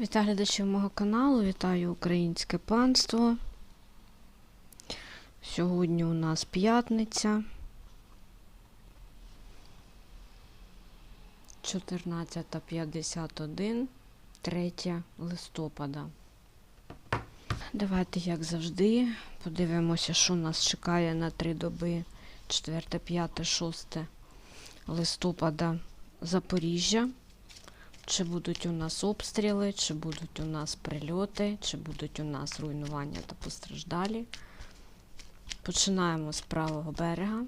Вітаю глядачів мого каналу, вітаю українське панство. Сьогодні у нас п'ятниця. 14.51, 3 листопада. Давайте, як завжди, подивимося, що нас чекає на три доби 4, 5, 6 листопада Запоріжжя. Чи будуть у нас обстріли, чи будуть у нас прильоти, чи будуть у нас руйнування та постраждалі. Починаємо з правого берега.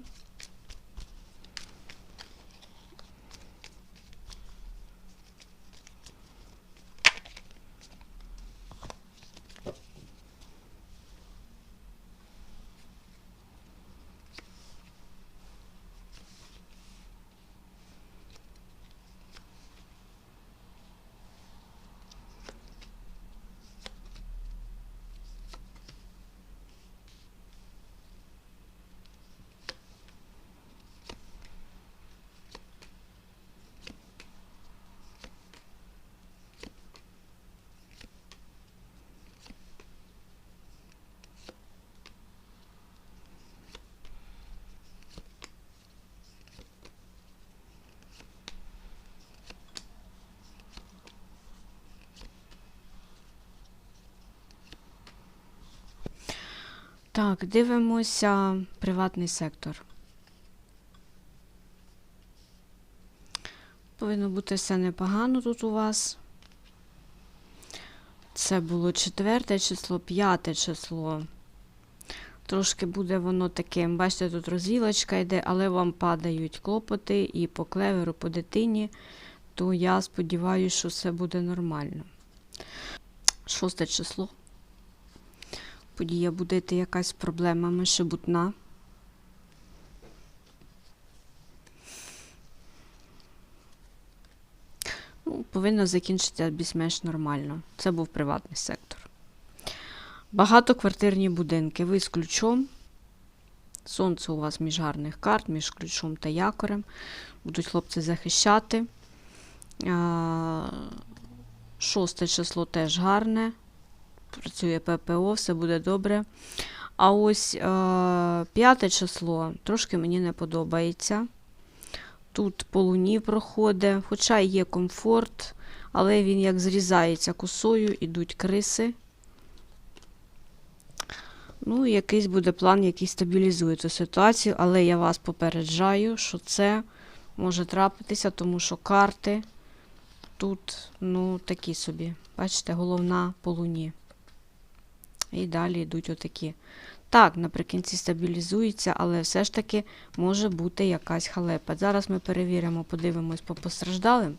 Так, дивимося приватний сектор. Повинно бути все непогано тут у вас. Це було четверте число, п'яте число. Трошки буде воно таким. Бачите, тут розвілочка йде, але вам падають клопоти і по клеверу, по дитині, то я сподіваюся, що все буде нормально. Шосте число. Подія буде якась проблемами шебутна. Ну, повинно закінчитися більш-менш нормально. Це був приватний сектор. Багатоквартирні будинки. Ви з ключом. Сонце у вас між гарних карт, між ключом та якорем. Будуть хлопці захищати. Шосте число теж гарне. Працює ППО, все буде добре. А ось е, п'яте число трошки мені не подобається. Тут по луні проходить, хоча є комфорт, але він як зрізається косою, ідуть криси. Ну, якийсь буде план, який стабілізує цю ситуацію, але я вас попереджаю, що це може трапитися, тому що карти тут, ну, такі собі. Бачите, головна по луні. І далі йдуть отакі. Так, наприкінці стабілізується, але все ж таки може бути якась халепа. Зараз ми перевіримо, подивимось по постраждалим.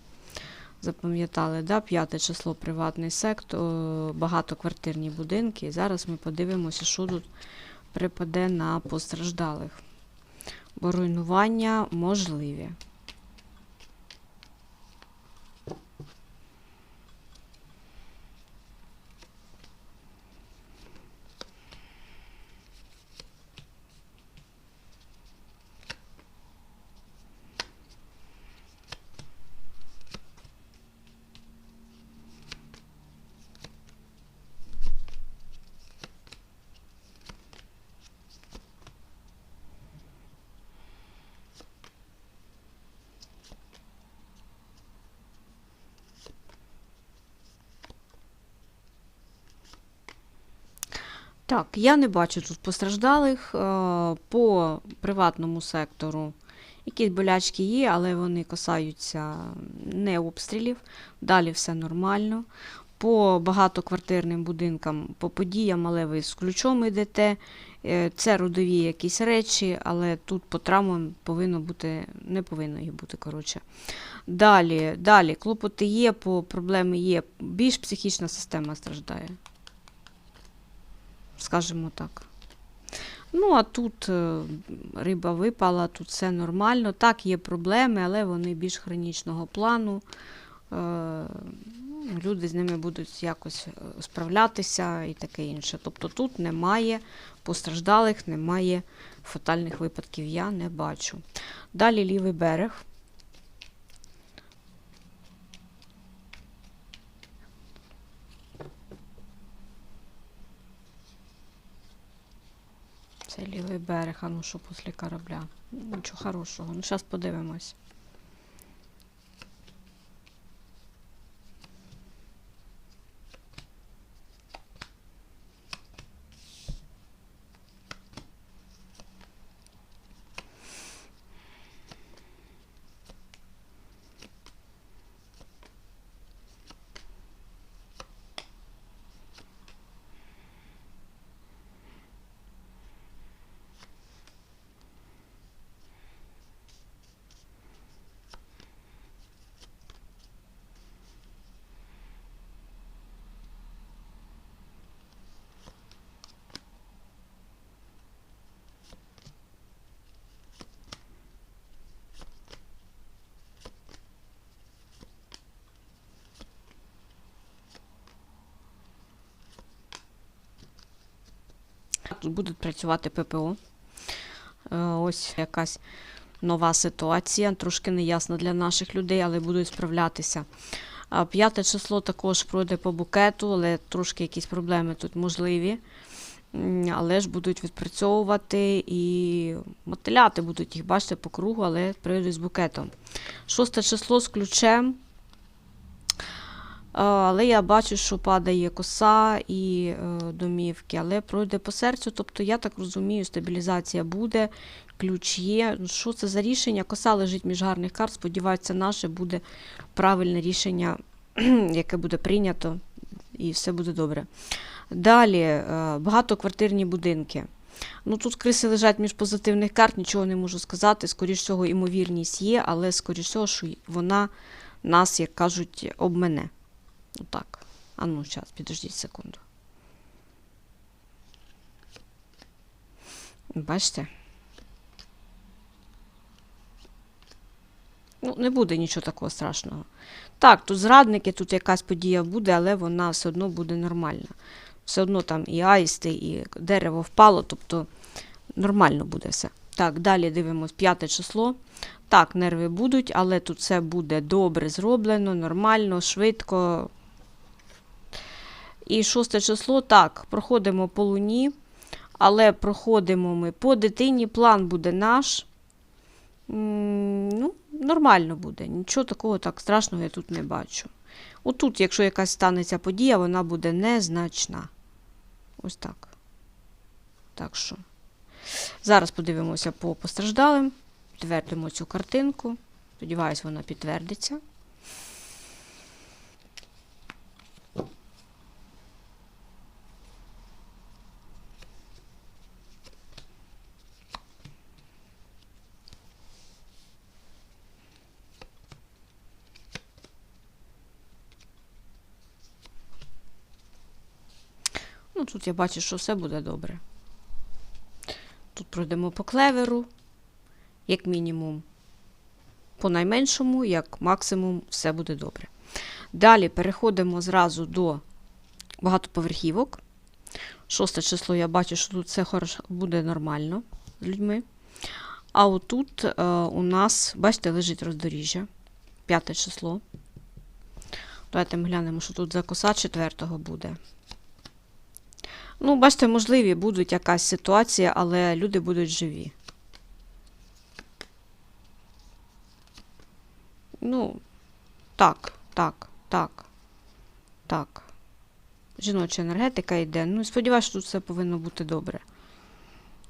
Запам'ятали, да? п'яте число приватний сектор, багатоквартирні будинки. Зараз ми подивимося, що тут припаде на постраждалих. Бо руйнування можливі. Так, я не бачу тут постраждалих е, по приватному сектору. Якісь болячки є, але вони касаються не обстрілів. Далі все нормально. По багатоквартирним будинкам, по подіям, але ви з ключом йдете. Е, Це родові якісь речі, але тут по травмам повинно бути, не повинно їх бути. коротше. Далі, далі, клопоти є, по проблеми є. Більш психічна система страждає скажімо так. Ну, а тут е, риба випала, тут все нормально. Так, є проблеми, але вони більш хронічного плану. Е, ну, Люди з ними будуть якось е, справлятися і таке інше. Тобто тут немає постраждалих, немає фатальних випадків, я не бачу. Далі лівий берег. Лівий берег, а ну що після корабля. Нічого хорошого. Ну, зараз подивимось. Тут будуть працювати ППО. Е, Ось якась нова ситуація, трошки неясна для наших людей, але будуть справлятися. П'яте число також пройде по букету, але трошки якісь проблеми тут можливі. Але ж будуть відпрацьовувати і мотиляти будуть їх, бачите, по кругу, але прийдуть з букетом. Шосте число з ключем. Е, Але я бачу, що падає коса і е, домівки, але пройде по серцю. Тобто, я так розумію, стабілізація буде, ключ є. Ну, Що це за рішення? Коса лежить між гарних карт. Сподіваюся, наше буде правильне рішення, яке буде прийнято, і все буде добре. Далі е, багатоквартирні будинки. Ну, тут криси лежать між позитивних карт, нічого не можу сказати. Скоріш всього, імовірність є, але скоріш всього, що вона нас, як кажуть, обмене. Отак. А ну, зараз, підождіть секунду. Бачите? Ну, не буде нічого такого страшного. Так, тут зрадники, тут якась подія буде, але вона все одно буде нормальна. Все одно там і аїсти, і дерево впало, тобто нормально буде все. Так, далі дивимось п'яте число. Так, нерви будуть, але тут все буде добре зроблено, нормально, швидко. І шосте число, так, проходимо по луні, але проходимо ми по дитині. План буде наш. Ну, нормально буде. Нічого такого так страшного я тут не бачу. Отут, якщо якась станеться подія, вона буде незначна. Ось так. Так що. Зараз подивимося по постраждалим. Підтвердимо цю картинку. Сподіваюсь, вона підтвердиться. Ну, тут я бачу, що все буде добре. Тут пройдемо по клеверу, як мінімум, по найменшому, як максимум, все буде добре. Далі переходимо зразу до багатоповерхівок. Шосте число я бачу, що тут все хорошо, буде нормально з людьми. А отут е, у нас, бачите, лежить роздоріжжя. П'яте число. Давайте ми глянемо, що тут за коса четвертого буде. Ну, бачите, можливі будуть якась ситуація, але люди будуть живі. Ну, так, так, так, так. Жіноча енергетика йде. Ну, сподіваюся, що тут все повинно бути добре.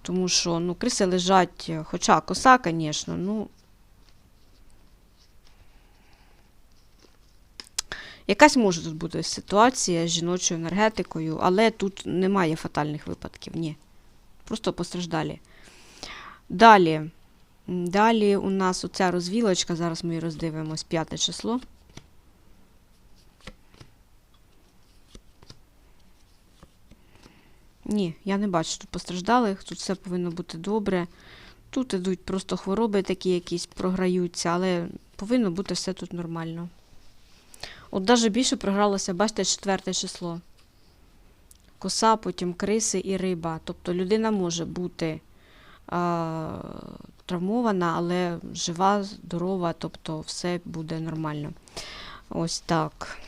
Тому що, ну, криси лежать, хоча коса, звісно, ну. Якась може тут бути ситуація з жіночою енергетикою, але тут немає фатальних випадків. Ні. Просто постраждалі. Далі. Далі у нас оця розвілочка, зараз ми її роздивимось, п'яте число. Ні, я не бачу тут постраждалих, тут все повинно бути добре. Тут ідуть просто хвороби такі якісь програються, але повинно бути все тут нормально. От даже більше програлося, бачите, четверте число. Коса, потім криси і риба. Тобто людина може бути а, травмована, але жива, здорова, тобто все буде нормально. Ось так.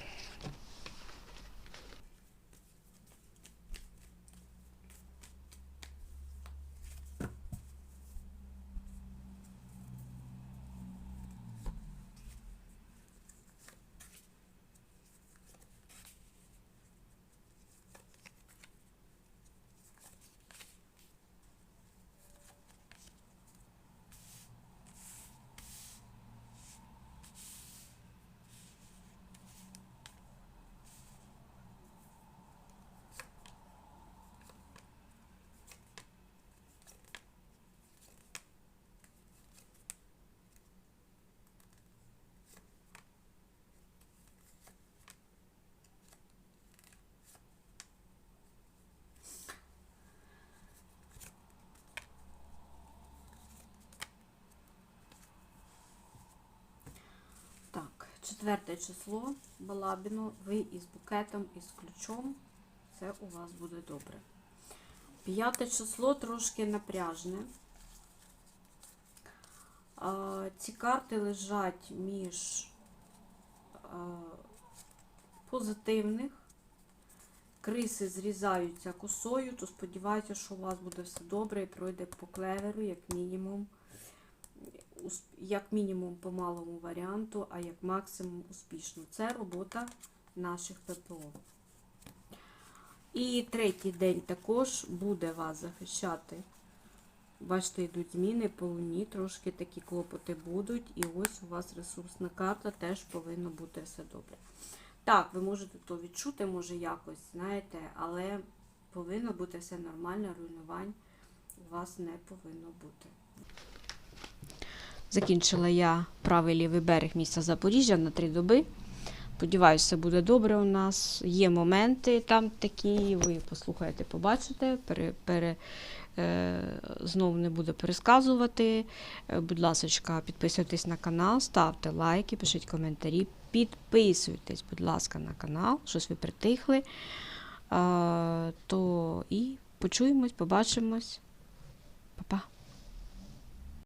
Четверте число Балабіно, ви із букетом, із ключом. Це у вас буде добре. П'яте число трошки напряжне. Ці карти лежать між позитивних. Криси зрізаються косою, то сподіваюся, що у вас буде все добре і пройде по клеверу, як мінімум. Як мінімум по малому варіанту, а як максимум успішно. Це робота наших ППО. І третій день також буде вас захищати. Бачите, йдуть зміни по луні, трошки такі клопоти будуть. І ось у вас ресурсна карта теж повинно бути все добре. Так, ви можете то відчути, може якось, знаєте, але повинно бути все нормально, руйнувань у вас не повинно бути. Закінчила я правий лівий берег міста Запоріжжя на три доби. Сподіваюся, все буде добре у нас. Є моменти там такі, ви послухаєте, побачите. Пере, пере, е, знову не буду пересказувати. Е, будь ласка, підписуйтесь на канал, ставте лайки, пишіть коментарі, підписуйтесь, будь ласка, на канал, щось ви притихли. Е, то і почуємось, побачимось. Па-па.